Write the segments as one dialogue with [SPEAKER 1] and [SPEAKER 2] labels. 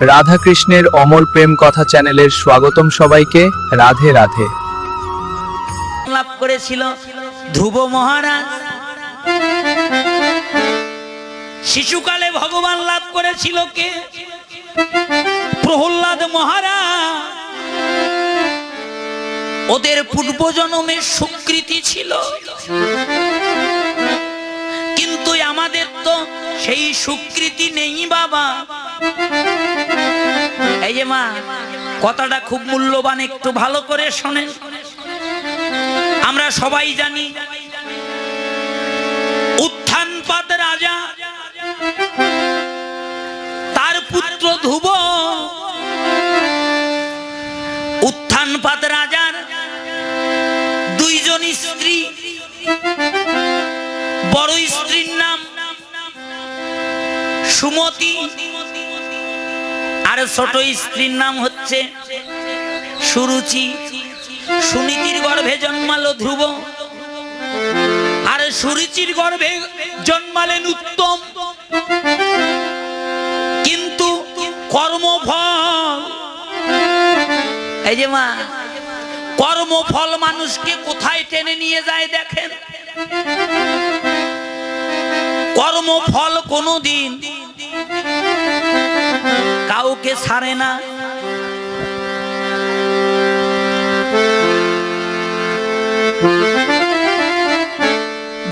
[SPEAKER 1] রাধা কৃষ্ণের অমর প্রেম কথা চ্যানেলের স্বাগতম সবাইকে রাধে রাধে।
[SPEAKER 2] লাভ করেছিল ধ্রুব মহারাজ। শিশুকালে ভগবান লাভ করেছিল কে? প্রহ্লাদ মহারাজ। ওদের পূর্বজন্মের স্বীকৃতি ছিল। কিন্তু আমাদের তো সেই স্বীকৃতি নেই বাবা। এই যে মা, কথাটা খুব মূল্যবান, একটু ভালো করে শোনেন। আমরা সবাই জানি, উত্থানপাত রাজা, তার পুত্র ধ্রুব। উত্থানপাত রাজার দুইজন স্ত্রী, বড় স্ত্রীর নাম সুমতি। আর ছোট স্ত্রীর নাম হচ্ছে সুরুচি। সুনীতির গর্ভে জন্মালো ধ্রুব। আর সুরুচির গর্ভে জন্মালেন উত্তম। কিন্তু কর্মফল এই যে মা, কর্মফল মানুষকে কোথায় টেনে নিয়ে যায় দেখেন? কর্মফল কোনোদিন কাউকে ছাড়ে না।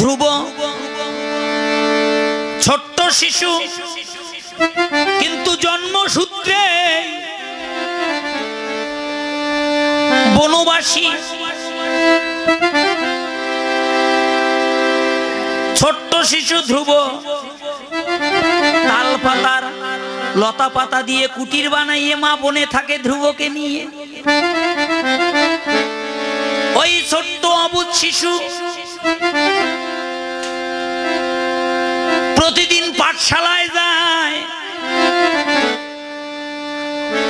[SPEAKER 2] ধ্রুব ছোট্ট শিশু কিন্তু জন্মসূত্রে বনবাসী। ছোট্ট শিশু ধ্রুব তাল পাতার লতা পাতা দিয়ে কুটির বানাইয়ে মা বনে থাকে ধ্রুবকে নিয়ে। ওই ছোট্ট অবুধ শিশু প্রতিদিন পাঠশালায় যায়।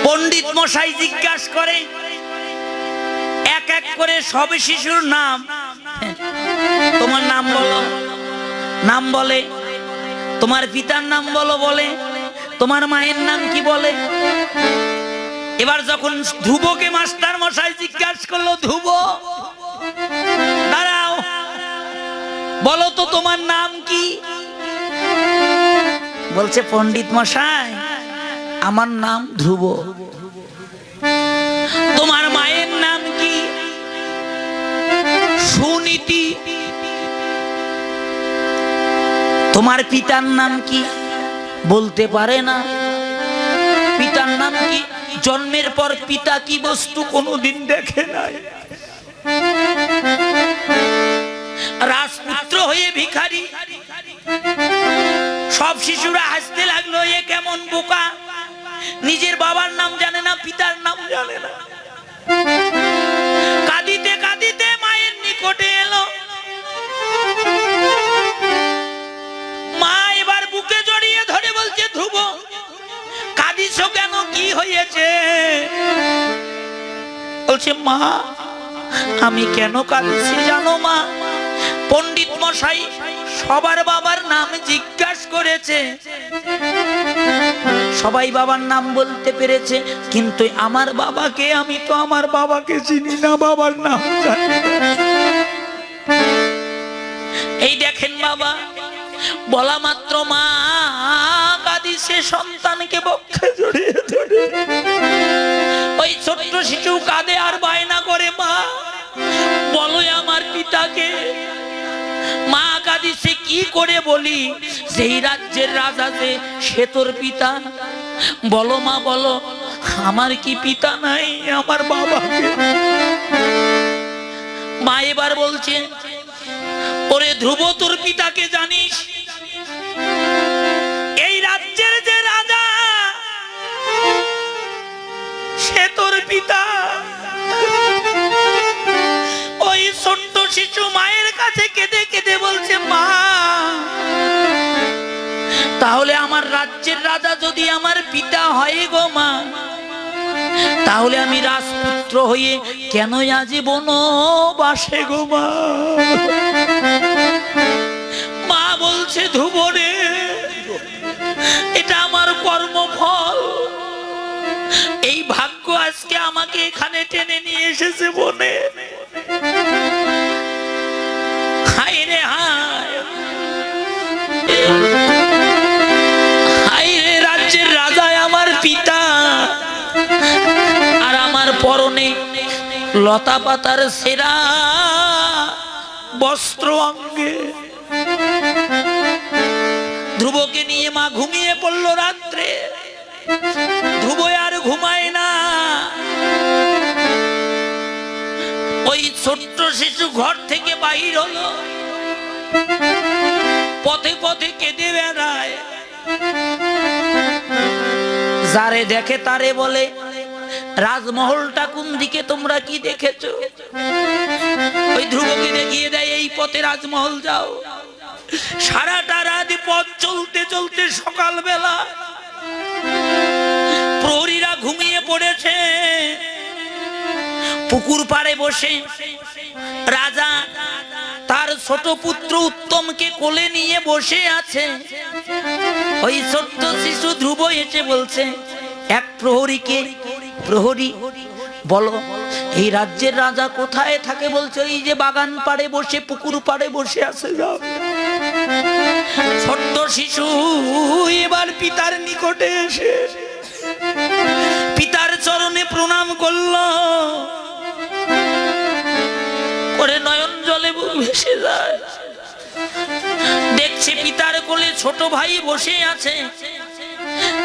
[SPEAKER 2] পণ্ডিত মশাই জিজ্ঞাসা করে এক এক করে সব শিশুর নাম। তোমার নাম বলো। নাম বলে, তোমার পিতার নাম বলো বলে। তোমার মায়ের নাম কি বলে? এবার যখন ধ্রুবকে মাস্টার মশাই জিজ্ঞাসা করল, ধ্রুব, দাঁড়াও, বলো তো তোমার নাম কি? বলছে, পণ্ডিত মশাই, আমার নাম ধ্রুব। তোমার মায়ের নাম কি? সুনীতি। তোমার পিতার নাম কি? বলতে পারে না। পিতার নাম কি? জন্মের পর পিতা কি বস্তু কোনোদিন দেখে নাই। রাজপুত্র হয়ে ভিখারি। সব শিশুরা হাসতে লাগল, এ কেমন বোকা? নিজের বাবার নাম জানে না, পিতার নাম জানে না। কাঁদিতে কাঁদিতে মায়ের নিকটে এলো। বুকে জড়িয়ে ধরে বলছে, ধ্রুব, কাঁদিস কেন? কি হয়েছে? বলছে, মা, আমি কেন কাঁদছি জানো মা? পণ্ডিত মশাই সবার বাবার নাম জিজ্ঞাসা করেছে। সবাই বাবার নাম বলতে পেরেছে, কিন্তু আমার বাবাকে, আমি তো আমার বাবাকে চিনি না, বাবার নাম জানি এই দেখেন বাবা বলা মাত্র মা কাদি কাঁদিছে সন্তানকে বক্ষে জড়িয়ে ধরে। ওই ছোট্ট শিশু কাঁদে আর বায়না করে, মা, বলো আমার পিতাকে, মা কাদি কাঁদিছে কি করে বলি? সেই রাজ্যের রাজা যে, সে তোর পিতা। বলো মা, বলো, আমার কি পিতা নাই, আমার বাবাকে মা এবার বলছে, ওরে ধ্রুব, তোর পিতাকে জানিস? সে তোর পিতা। ওই ছোট্ট শিশু মায়ের কাছে কেঁদে কেঁদে বলছে, মা, তাহলে আমার রাজ্যের রাজা যদি আমার পিতা হয় গো মা, তাহলে আমি রাজপুত্র হয়ে কেন আজীবন বাসে গো মা মা? আমাকে টেনে নিয়ে এসেছে বনে। হায় রে হায়। রে রাজ্যের রাজায় আমার পিতা। আর আমার পরনে লতা পাতার সেরা বস্ত্র অঙ্গে। ধ্রুবকে নিয়ে মা ঘুমিয়ে পড়ল রাত্রে। ধ্রুব আর ঘুমায় না। ওই ছোট্ট শিশু ঘর থেকে বাহির হলো। পথে পথে কেঁদে বেড়ায়। যারে দেখে তারে বলে, রাজমহলটা কোন দিকে তোমরা কি দেখেছ? ওই ধ্রুবকে দেখিয়ে দেয়, এই পথে রাজমহল যাও। সারাটা রাত পথ চলতে চলতে সকালবেলা। প্রহরীরা ঘুমিয়ে পড়েছে। পুকুর পাড়ে বসে। রাজা তার ছোট পুত্র উত্তমকে কোলে নিয়ে বসে আছে। ওই ছোট্ট শিশু ধ্রুব এসে বলছে, এক প্রহরীকে, প্রহরী, বলো, এই রাজ্যের রাজা কোথায় থাকে? বলছে, এই যে বাগান পাড়ে বসে, পুকুর পাড়ে বসে আছে, যাও। ছোট্ট শিশু এবার পিতার নিকটে এসে, পিতার চরণে প্রণাম করল। যায় দেখছে পিতার কোলে ছোট ভাই বসে আছে।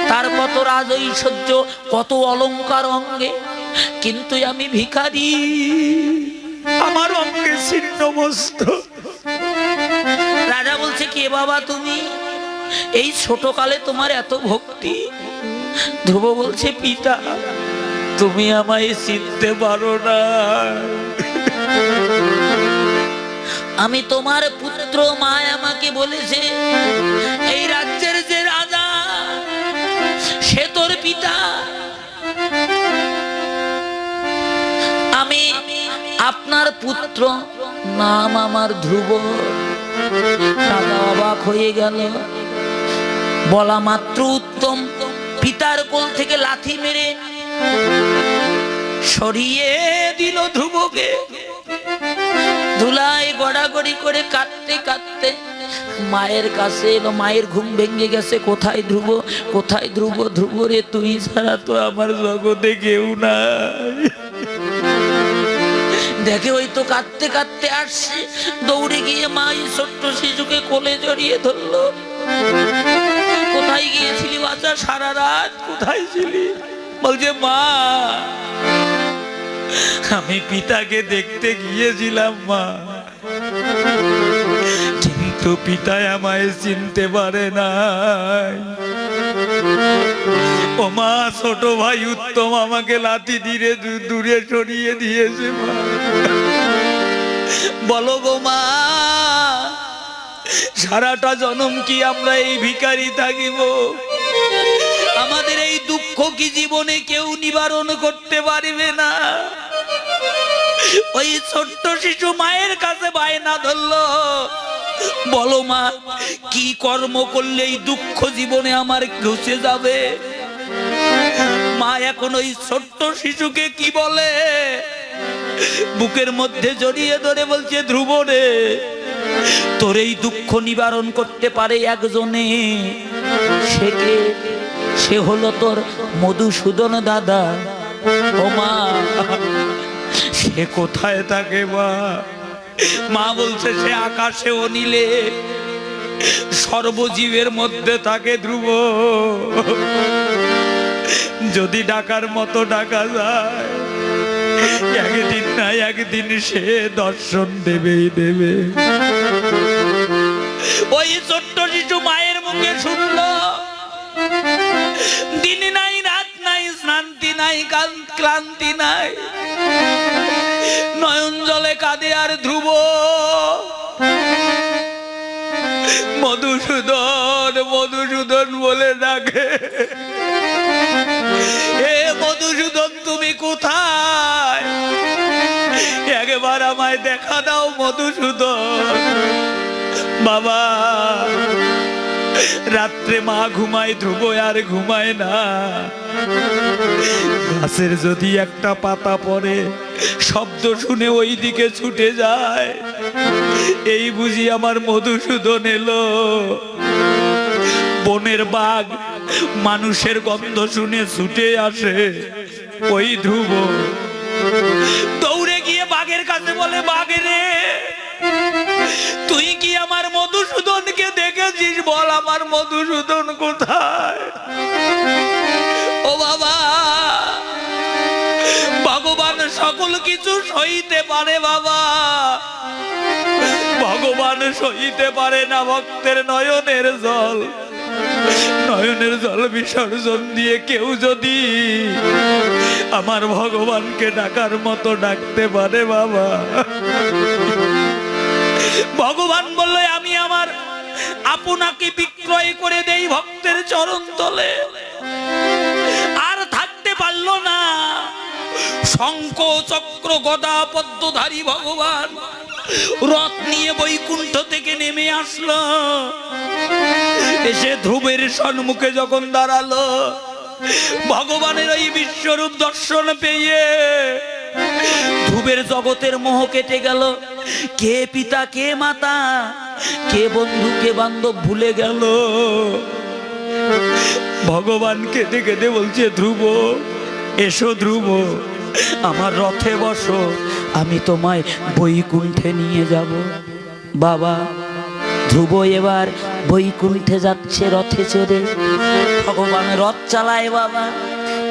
[SPEAKER 2] তার কত রাজ ঐশ্বর্য কত অলংকার অঙ্গে কিন্তু আমি ভিখারি। আমার অঙ্গে ছিন্ন মস্ত রাজা বলছে কে বাবা তুমি? এই ছোট কালে তোমার এত ভক্তি? ধ্রুব বলছে পিতা তুমি আমায় চিনতে পারো না। আমি তোমার পুত্র মায় আমাকে বলেছে, এই রাজ্যের যে রাজা, সে তোর পিতা। আমি আপনার পুত্র, নাম আমার ধ্রুব। রাজা অবাক হয়ে গেল। বলা মাত্র উত্তম, পিতার কোল থেকে লাথি মেরে সরিয়ে দিল ধ্রুবকে। ধুলায় গড়াগড়ি করে কাঁদতে কাঁদতে মায়ের কাছে এলো, মায়ের ঘুম ভেঙে গেছে, কোথায় ধ্রুব? কোথায় ধ্রুব? ধ্রুব রে, তুই ছাড়া তো আমার জগতে কেউ না দেখে ওই তো কাঁদতে কাঁদতে আসছে, দৌড়ে গিয়ে মা এই ছোট্ট শিশুকে কোলে জড়িয়ে ধরলো। কোথায় গিয়েছিলি বাচ্চা সারা রাত? কোথায় ছিলি? বলছে, মা আমি পিতাকে দেখতে গিয়েছিলাম, মা। কিন্তু পিতায় আমায় চিনতে পারে নাই। ও মা, ছোট ভাই উত্তম আমাকে লাথি দিয়ে দূরে সরিয়ে দিয়েছে, মা। বলো গো মা, সারাটা জনম কি আমরা এই ভিখারি থাকিব? আমাদের এই দুঃখ কি জীবনে কেউ নিবারণ করতে পারবে না? ওই ছোট্ট শিশু মায়ের কাছে বায়না ধরলো। বলো মা, কি কর্ম করলে এই দুঃখ জীবনে আমার ঘুষে যাবে? মা, এখন ওই ছোট্ট শিশুকে কি বলে? বুকের মধ্যে জড়িয়ে ধরে বলছে ধ্রুব রে তোর এই দুঃখ নিবারণ করতে পারে একজনে। সে সে হলো তোর মধুসূদন দাদা। ও মা সে কোথায় থাকে মা মা বলছে, সে আকাশে অনিলে সর্বজীবের মধ্যে থাকে ধ্রুব। যদি ডাকার মতো ডাকা যায়, একদিন না একদিন সে দর্শন দেবেই দেবে। ওই ছোট্ট শিশু মায়ের মুখে শুনলো, দিন নাই, রাত নাই শান্তি নাই ক্লান্তি নাই। নয়ন জলে কাঁদে আর ধ্রুব। মধুসূদন মধুসূদন বলে ডাকে। হে মধুসূদন, তুমি কোথায়? একবার আমায় দেখা দাও মধুসূদন। বাবা রাত্রে মা ঘুমায়, ধ্রুব আর ঘুমায় না। গাছের যদি একটা পাতা পড়ে, শব্দ শুনে ওই দিকে ছুটে যায়। এই বুঝি আমার মধুসূদন এলো। বনের বাঘ মানুষের গন্ধ শুনে ছুটে আসে। ওই ধ্রুব, দৌড়ে গিয়ে বাঘের কাছে বলে, বাঘ রে, তুই কি আমার মধুসূদনকে দেখেছিস বল আমার মধুসূদন কোথায়? ও বাবা, ভগবান সকল কিছু সইতে পারে বাবা। ভগবান সইতে পারে না ভক্তের নয়নের জল। নয়নের জল বিসর্জন দিয়ে কেউ যদি আমার ভগবানকে ডাকার মতো ডাকতে পারে বাবা। ভগবান বললে, আমি আমার আপনাকে বিক্রয় করে দেই ভক্তের চরণ তলে। আর থাকতে পারল না। শঙ্খ চক্র গদা পদ্মধারী ভগবান রথ নিয়ে বৈকুণ্ঠ থেকে নেমে আসলো। এসে ধ্রুবের সম্মুখে যখন দাঁড়াল, ভগবানের ওই বিশ্বরূপ দর্শন পেয়ে ধ্রুবের জগতের মোহ কেটে গেল। কে পিতা, কে মাতা? কে বন্ধু, কে বান্ধব ভুলে গেল? ভগবান কেঁদে কেঁদে বলছে, ধ্রুব, এসো ধ্রুব, আমার রথে বসো, আমি তোমায় বৈকুণ্ঠে নিয়ে যাব। বাবা, ধ্রুব এবার বৈকুণ্ঠে যাচ্ছে রথে চড়ে। ভগবান রথ চালায় বাবা,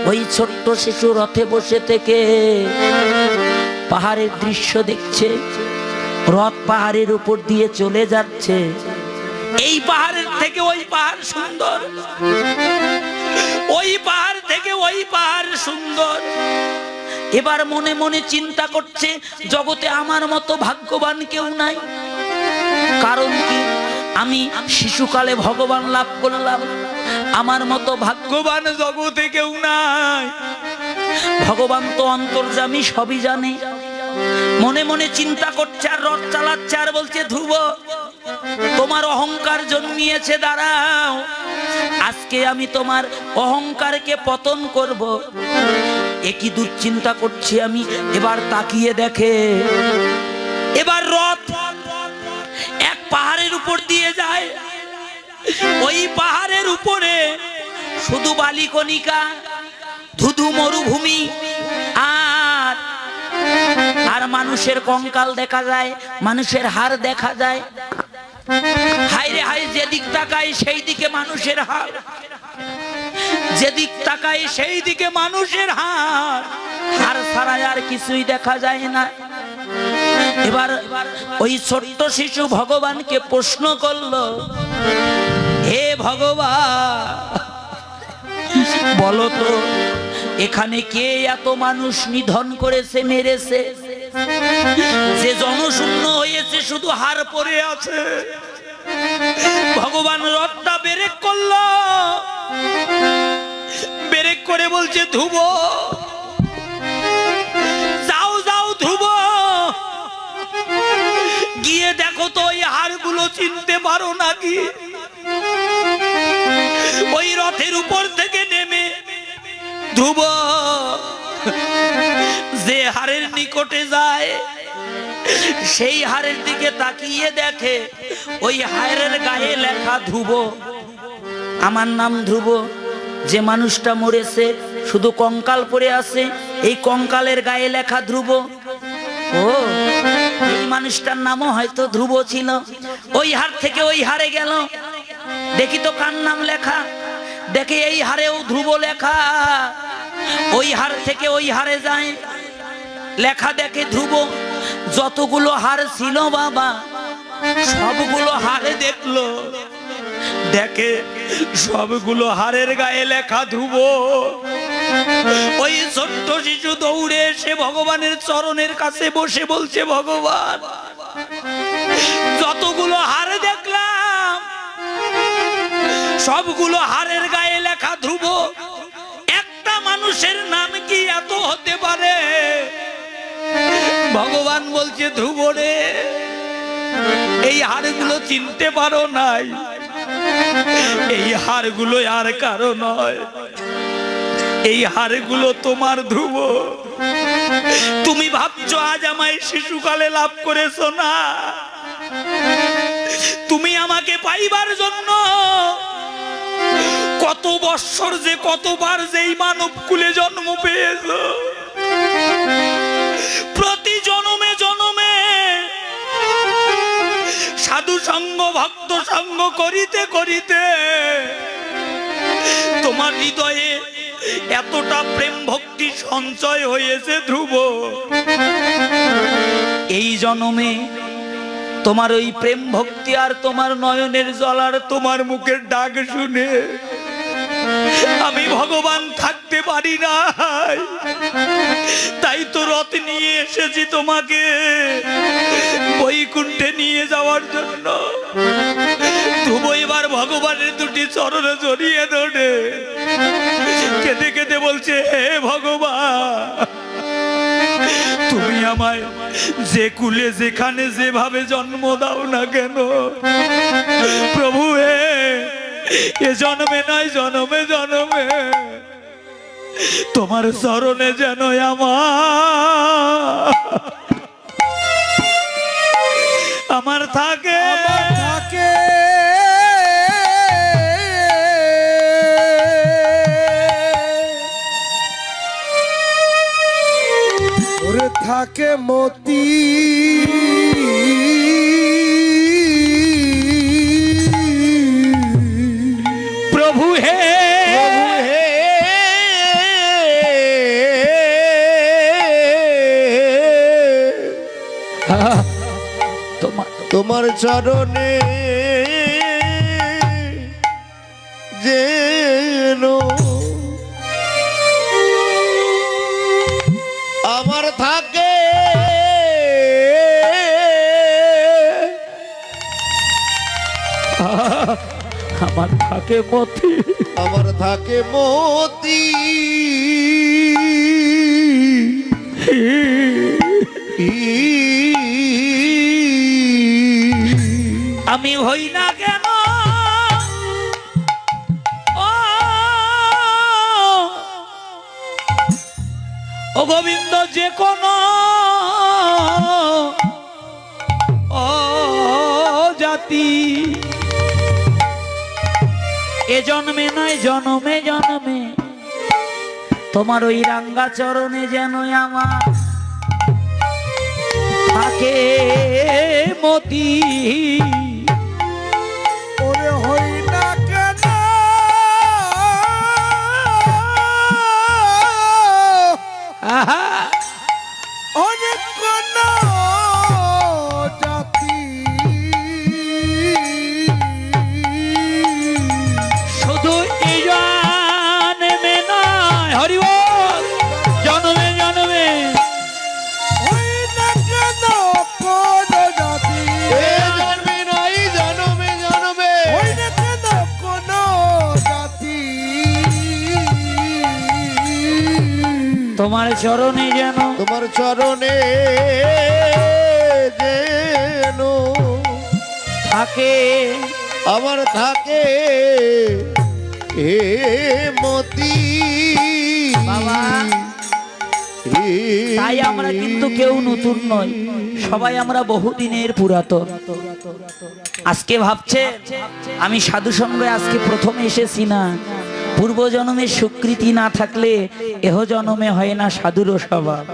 [SPEAKER 2] ওই ছোট্ট শিশু রথে বসে থেকে। পাহাড়ের দৃশ্য দেখছে রথ পাহাড়ের উপর দিয়ে চলে যাচ্ছে। এই পাহাড়ের থেকে ওই পাহাড় সুন্দর। ওই পাহাড় থেকে ওই পাহাড় সুন্দর। এবার মনে মনে চিন্তা করছে জগতে আমার মতো ভাগ্যবান কেউ নাই। কারণ কি? আমি শিশুকালে ভগবান লাভ করলাম। আমার মতো ভাগ্যবান জগতে কেউ নাই। ভগবান তো অন্তর্জামী সবই জানে। মনে মনে চিন্তা করছে আর রথ চালাচ্ছে আর বলছে, ধ্রুব, তোমার অহংকার জন্মিয়েছে, দাঁড়াও। আজকে আমি তোমার অহংকারকে পতন করব। একই দুশ্চিন্তা করছি আমি, এবার তাকিয়ে দেখে। এবার রথ এক পাহাড়ের উপর দিয়ে যায়। ওই পাহাড়ের উপরে শুধু বালিকণিকা, ধুধু মরুভূমি আর মানুষের কঙ্কাল দেখা যায়, মানুষের হার দেখা যায়। হাইরে হাই যেদিক তাকায় সেই দিকে মানুষের হাড়। যেদিক তাকায় সেই দিকে মানুষের হাড়। হার ছাড়া আর কিছুই দেখা যায় না। এবার ওই ছোট্ট শিশু ভগবানকে প্রশ্ন করল, হে ভগবান, বলো তো, এখানে কে এত মানুষ নিধন করেছে, মেরেছে? যে জনশূন্য হয়েছে শুধু হার পরে আছে। ভগবান রথটা বেরেক করল। বেরেক করে বলছে ধুব যাও যাও ধ্রুব। গিয়ে দেখো তো ওই হাড়গুলো চিনতে পারো নাকি? ওই রথের উপর থেকে নেমে ধ্রুব যে হাড়ের নিকটে যায়, সেই হারের দিকে তাকিয়ে দেখে, ওই হারের গায়ে লেখা ধ্রুব। আমার নাম ধ্রুব। যে মানুষটা মরেছে, শুধু কঙ্কাল পরে আছে, এই কঙ্কালের গায়ে লেখা ধ্রুব। ও, এই মানুষটার নামও হয়তো ধ্রুব ছিল। ওই হার থেকে ওই হারে গেল। দেখি তো কার নাম লেখা। দেখে এই হারেও ধ্রুব লেখা। ওই হার থেকে ওই হারে যায়। লেখা দেখে ধ্রুব, যতগুলো হার ছিল বাবা, সবগুলো হারে দেখল। দেখে সবগুলো হারের গায়ে লেখা ধ্রুব, ওই ছোট্ট শিশু দৌড়ে এসে ভগবানের চরণের কাছে বসে বলছে, ভগবান, যতগুলো হারে দেখলাম, সবগুলো হারের গায়ে লেখা ধ্রুব, একটা মানুষের নাম কি এত হতে পারে? ভগবান বলছে ধ্রুব রে এই হাড়গুলো চিনতে পারো নাই। এই হাড়গুলো আর কারও নয়। এই হাড়গুলো তোমার ধ্রুব। তুমি ভাবছ, আজ আমায় শিশুকালে লাভ করেছ না। তুমি আমাকে পাইবার জন্য কত বৎসর যে কতবার যেই মানব কুলে জন্ম পেয়েছ। সাধু সঙ্গ, ভক্ত সঙ্গ করিতে করিতে তোমার হৃদয়ে এতটা প্রেম ভক্তি সঞ্চয় হয়েছে ধ্রুব। এই জনমে তোমার ওই প্রেম ভক্তি আর তোমার নয়নের জল আর তোমার মুখের ডাক শুনে আমি ভগবান থাকতে পারি না তাই তো রথ নিয়ে এসেছি তোমাকে। বৈকুণ্ঠে নিয়ে যাওয়ার জন্য। ধ্রুব এবার ভগবানের দুটি চরণে জড়িয়ে ধরে কেঁদে কেঁদে বলছে, হে ভগবান, তুমি আমায় যে কুলে, যেখানে, যেভাবে জন্ম দাও না কেন, প্রভু হে এ জন্মে নয় জনমে জনমে। তোমার চরণে যেন আমার আমার থাকে।
[SPEAKER 3] থাকে। থাকে মতি।
[SPEAKER 2] তোমার
[SPEAKER 3] চরণে যেন আমার থাকে
[SPEAKER 2] আমার থাকে মতি।
[SPEAKER 3] আমার থাকে মতি।
[SPEAKER 2] আমি হই না কেন? ও গোবিন্দ যে কোন জাতি। এ জন্মে নয়, জনমে জনমে। তোমার ওই রাঙ্গা চরণে যেন আমার থাকে মতি। তোমার চরণে যেন
[SPEAKER 4] তোমার চরণে যেন
[SPEAKER 2] থাকে।
[SPEAKER 4] আমার থাকে হে মতি।
[SPEAKER 2] বাবা। তাই আমরা কিন্তু কেউ নতুন নয় সবাই আমরা বহুদিনের পুরাতন। আজকে ভাবছে আমি সাধু সঙ্গে আজকে প্রথম এসেছি না। পূর্ব জন্মের স্বীকৃতি না থাকলে এহ জনমে হয় না সাধুর স্বভাব।